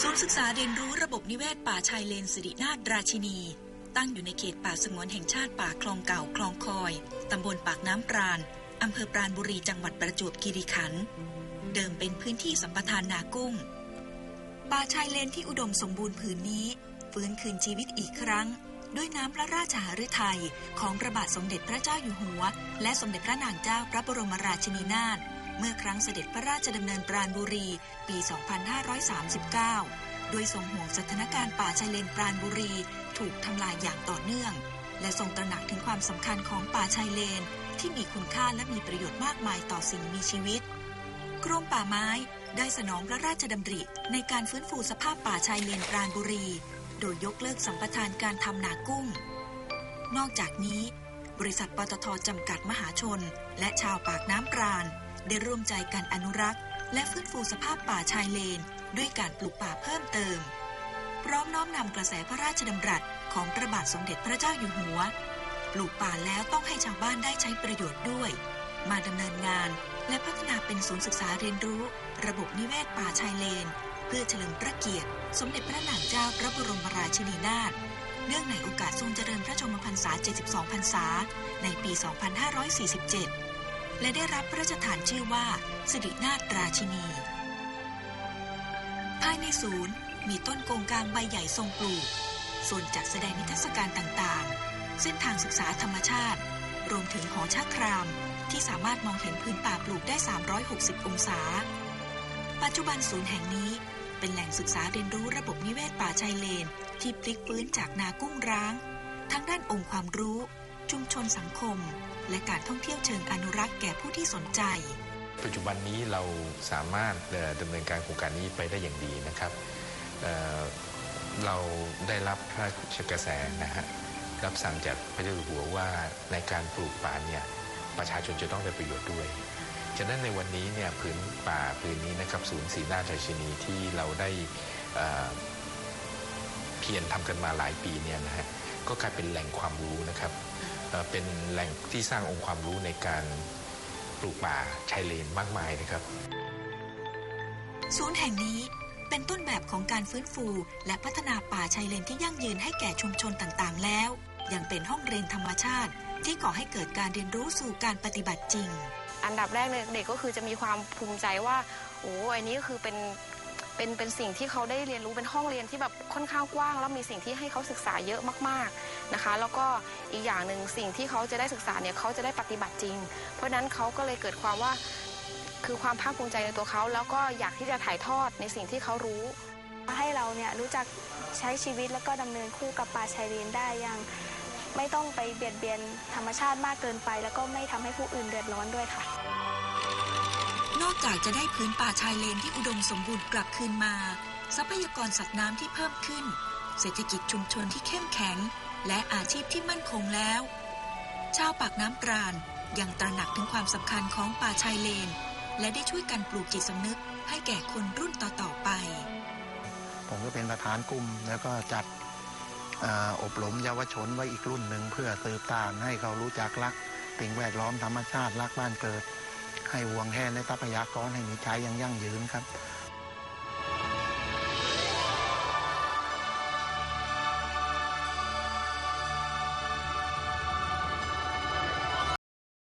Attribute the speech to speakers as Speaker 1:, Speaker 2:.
Speaker 1: ศูนย์ศึกษาเรียนรู้ระบบนิเวศป่าชายเลนสิรินาถราชินี ตั้งอยู่ในเขตป่าสงวนแห่งชาติป่าคลองเก่าคลองคอย ตำบลปากน้ำปราณอำเภอปราณบุรีจังหวัดประจวบคีรีขันธ์เดิมเป็นพื้นที่สัมปทานนากุ้ง ป่าชายเลนที่อุดมสมบูรณ์ผืนนี้ ฟื้นคืนชีวิตอีกครั้ง ด้วยน้ำพระราชหฤทัยของพระบาทสมเด็จพระเจ้าอยู่หัว และสมเด็จพระนางเจ้าพระบรมราชินีนาถ มื่อครั้งเสด็จพระราชดำเนินปราณบุรี ปี 2539โดยทรงห่วงสถานการณ์ป่าชายเลนปราณบุรี ถูกทำลายอย่างต่อเนื่อง และทรงตระหนักถึงความสำคัญของป่าชายเลน ที่มีคุณค่าและมีประโยชน์มากมายต่อสิ่งมีชีวิต กรมป่าไม้ได้สนองพระราชดำริ ในการฟื้นฟูสภาพป่าชายเลนปราณบุรี โดยยกเลิกสัมปทานการทำนากุ้ง นอกจากนี้ บริษัทปตทจำกัดมหาชน และชาวปากน้ำปราณ ได้ร่วมใจกันอนุรักษ์ และฟื้นฟูสภาพป่าชายเลน ด้วยการปลูกป่าเพิ่มเติม พร้อมน้อมนำกระแสพระราชดำรัสของพระบาทสมเด็จพระเจ้าอยู่หัว ปลูกป่าแล้วต้องให้ชาวบ้านได้ใช้ประโยชน์ด้วย มาดำเนินงานและพัฒนาเป็นศูนย์ศึกษาเรียนรู้ ระบบนิเวศป่าชายเลน เพื่อเฉลิมพระเกียรติ สมเด็จพระนางเจ้าพระบรมราชินีนาถเนื่องในโอกาสทรงเจริญพระชนมพรรษา 72 พรรษา ในปี 2547 และได้รับพระราชทานชื่อว่าสิรินาถราชินี ภายในศูนย์มีต้นโกงกลางใบใหญ่ทรงปลูก ส่วนจัดแสดงนิทรรศการต่างๆ เส้นทางศึกษาธรรมชาติ รวมถึงหอชักคราม ที่สามารถมองเห็นพื้นป่าปลูกได้ 360 องศา ปัจจุบันศูนย์แห่งนี้เป็นแหล่งศึกษาเรียนรู้ระบบนิเวศป่าชายเลน ที่พลิกฟื้นจากนากุ้งร้าง ทั้งด้านองค์ความรู้ ชุมชนสังคม และการท่องเที่ยวเชิงอนุรักษ์แก่ผู้ที่สนใจ
Speaker 2: ปัจจุบันนี้เราสามารถดำเนินการโครงการนี้ไปได้อย่างดีนะครับเเราได้รับพระราชกระแสนะฮะรับสั่งจากพระเจ้าอยู่หัวว่าในการปลูกป่าเนี่ยประชาชนจะต้องได้ประโยชน์ด้วย ฉะนั้นในวันนี้เนี่ยผืนป่าผืนนี้นะครับศูนย์ศรีนาถราชินีที่เราได้เเพียรทำกันมาหลายปีเนี่ยนะฮะ ก็กลายเป็นแหล่งความรู้นะครับเอ่อเป็นแหล่งที่สร้างองค์ความรู้ในการปลูกป่าชายเลนมากมายนะครับ
Speaker 1: ศูนย์แห่งนี้เป็นต้นแบบของการฟื้นฟู และพัฒนาป่าชายเลนที่ยั่งยืนให้แก่ชุมชนต่างๆ แล้ว ยังเป็นห้องเรียนธรรมชาติ ที่ก่อให้เกิดการเรียนรู้สู่การปฏิบัติจริง
Speaker 3: อันดับแรกเนี่ยเด็กก็คือจะมีความภูมิใจว่าโอ้อันนี้ก็คือเป็น เป็นเป็นสิ่งที่เขาได้เรียนรู้เป็นห้องเรียนที่แบบค่อนข้างกว้าง แล้วมีสิ่งที่ให้เขาศึกษาเยอะมากๆนะคะ แล้วก็อีกอย่างหนึ่งสิ่งที่เขาจะได้ศึกษาเนี่ยเขาจะได้ปฏิบัติจริง เพราะฉะนั้นเขาก็เลยเกิดความว่าคือความภาคภูมิใจในตัวเขา แล้วก็อยากที่จะถ่ายทอดในสิ่งที่เขารู้
Speaker 4: ให้เราเนี่ยรู้จักใช้ชีวิตแล้วก็ดำเนินคู่กับป่าชายเลนได้อย่างไม่ต้องไปเบียดเบียนธรรมชาติมากเกินไป แล้วก็ไม่ทำให้ผู้อื่นเดือดร้อนด้วยค่ะ
Speaker 1: จากจะได้พื้นป่าชายเลนที่อุดมสมบูรณ์กลับคืนมา ทรัพยากรสัตว์น้ำที่เพิ่มขึ้น เศรษฐกิจชุมชนที่เข้มแข็ง และอาชีพที่มั่นคงแล้ว ชาวปากน้ำปราณยังตระหนักถึงความสำคัญของป่าชายเลน และได้ช่วยกันปลูกจิตสำนึกให้แก่คนรุ่นต่อๆไป
Speaker 5: ผมก็เป็นประธานกลุ่มแล้วก็จัดออบรมเยาวชนไว้อีกรุ่นหนึ่งเพื่อสืบตานให้เขารู้จักรักสิ่งแวดล้อมธรรมชาติรักบ้านเกิด ให้ห่วงแหนในทรัพยากรให้มีใช้อย่างยั่งยืนครับ